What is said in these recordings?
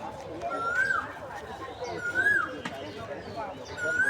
Thank you.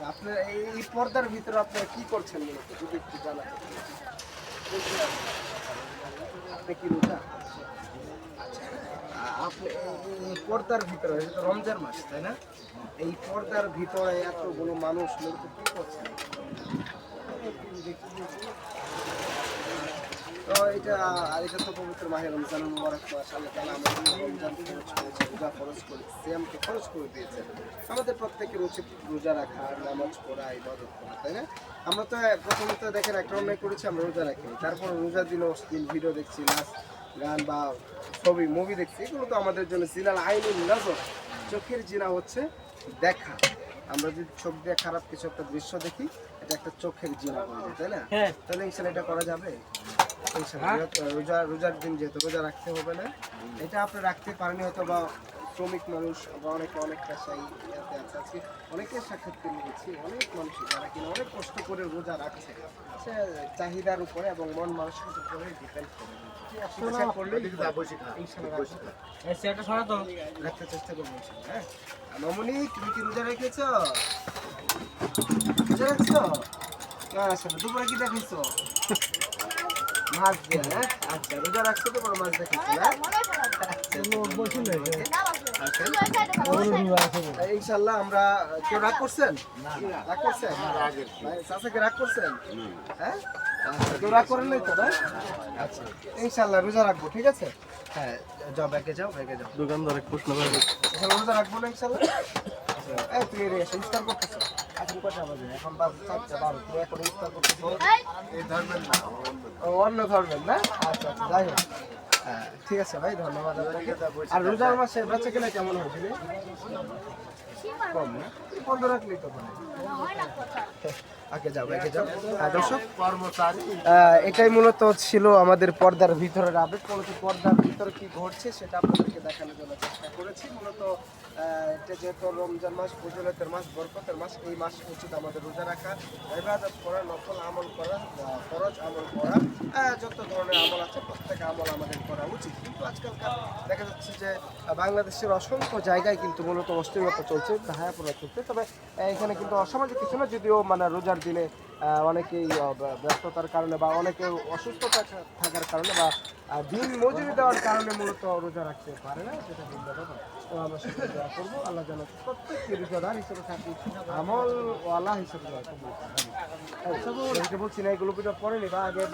আচ্ছা আপনার এই পর্দার ভিতরে আপনারা কি করছেন মূলত? যদি একটু জানান আপনি আচ্ছা, এই- পর্দার ভিতরে তো রমজান মাস তাই না? এই পর্দার ভিতরে এতগুলো মানুষ কি করছেন? তো এটা আর এটা তো পবিত্র মাহে রমজান মুবারক মাস আল্লাহ তাআলা আমাদের রমজান ফরজ করেছে রোজা ফরজ করে সিয়ামকে ফরজ করে দিয়েছেন। আমাদের প্রত্যেকের উচিত রোজা রাখা নামাজ পড়া ইবাদত করা তাই না? আমরা তো প্রথমত দেখেন একটা অন্যায় করেছি আমরা রোজা রাখি তারপর রোজা দিন অশ্লীল ভিডিও দেখছি নাচ গান বা ছবি মুভি দেখছি এগুলো তো আমাদের জন্য জিনাল আইনুল নজর। চোখের জিনা হচ্ছে দেখা। আমরা যদি চোখ দিয়ে খারাপ কিছু একটা দৃশ্য দেখি এটা একটা চোখের জিনা হয়ে যায় তাই না? তাহলে ইনশাল্লাহ এটা করা যাবে? রোজা রোজার দিন যেহেতু রোজা রাখতে হবে না এটা আপনি রাখতে পারেনি হয়তো বা শ্রমিক মানুষ বা অনেকে অনেক পেশাই ইয়াতে আছে। আজকে অনেকের সাক্ষাৎ নিয়েছি অনেক মানুষ যারা কিনা অনেক কষ্ট করে রোজা রাখছে। সে চাহিদার উপরে এবং মন মানসিকতার উপরে ডিপেন্ড করে। রাখতে চেষ্টা করব হ্যাঁ? আর তুমি কি রোজা রেখেছো? রোজা রাখছো? কেমন দুপুরে কি দেখেছ মাছ দিয়ে হ্যাঁ? আচ্ছা রোজা রাখছো তো কোনো মাছ দেখেছ না আচ্ছা, ইনশাল্লাহ আমরা কেউ রাগ করছেন? রাগ করছেন? ভাই, রাগ করছেন? হ্যাঁ? আচ্ছা, কেউ রাগ করেন নাই তো না আচ্ছা ইনশাল্লাহ রোজা রাখব ঠিক আছে? হ্যাঁ যাও ব্যাগে যাও ব্যাগে যাও। দোকানদার প্রশ্ন রোজা রাখব না ইনশাল্লাহ? আচ্ছা, তুই রে ইফতার করতেছ। এখন কটা বাজে? এখন বাজে চারটা বারো তুই এখন ইফতার করতেছ? এই ধরবেন না ও, অন্য ধরবেন না? আচ্ছা আচ্ছা যাই হোক। হ্যাঁ, ঠিক আছে ভাই ধন্যবাদ আর রোজার মাসে বেচা কেনা কেমন হয়েছিল কম না? বন্ধ রাখলেই তো আগে যাও আগে যাও। হ্যাঁ, দর্শক এটাই মূলত ছিল আমাদের পর্দার ভিতরের আপডেট। মূলত পর্দার ভিতরে কি ঘটছে সেটা আপনাদেরকে দেখানোর জন্য চেষ্টা করেছি। মূলত এটা যেহেতু রমজান মাস, ফজলতের মাস, বরকতের মাস, এই মাস উচিত আমাদের রোজা রাখা, ইবাদত করা নকল আমল করা ফরজ আমল করা যত ধরনের আমল আছে প্রত্যেক আমল আমাদের করা উচিত। কিন্তু আজকালকার দেখা যাচ্ছে যে বাংলাদেশের অসংখ্য জায়গায় কিন্তু মূলত অস্থিরতা চলছে হায়াপড়া চলছে। তবে এখানে কিন্তু অসামাজিক কিছু না, যদিও মানে রোজার দিনে অনেকেই ব্যস্ততার কারণে বা অনেকে অসুস্থতা থাকার কারণে বা দিন মজুরি দেওয়ার কারণে মূলত রোজা রাখতে পারে না, সেটা ভিন্ন ব্যাপার তো আমরা সেটা দোয়া করব আল্লাহ যেন প্রত্যেককে রোজাদার হিসেবে থাকি আমল ওয়ালা হিসেবে দোয়া করব বলছি না, এগুলো ভিডিও পড়েনি বা আগে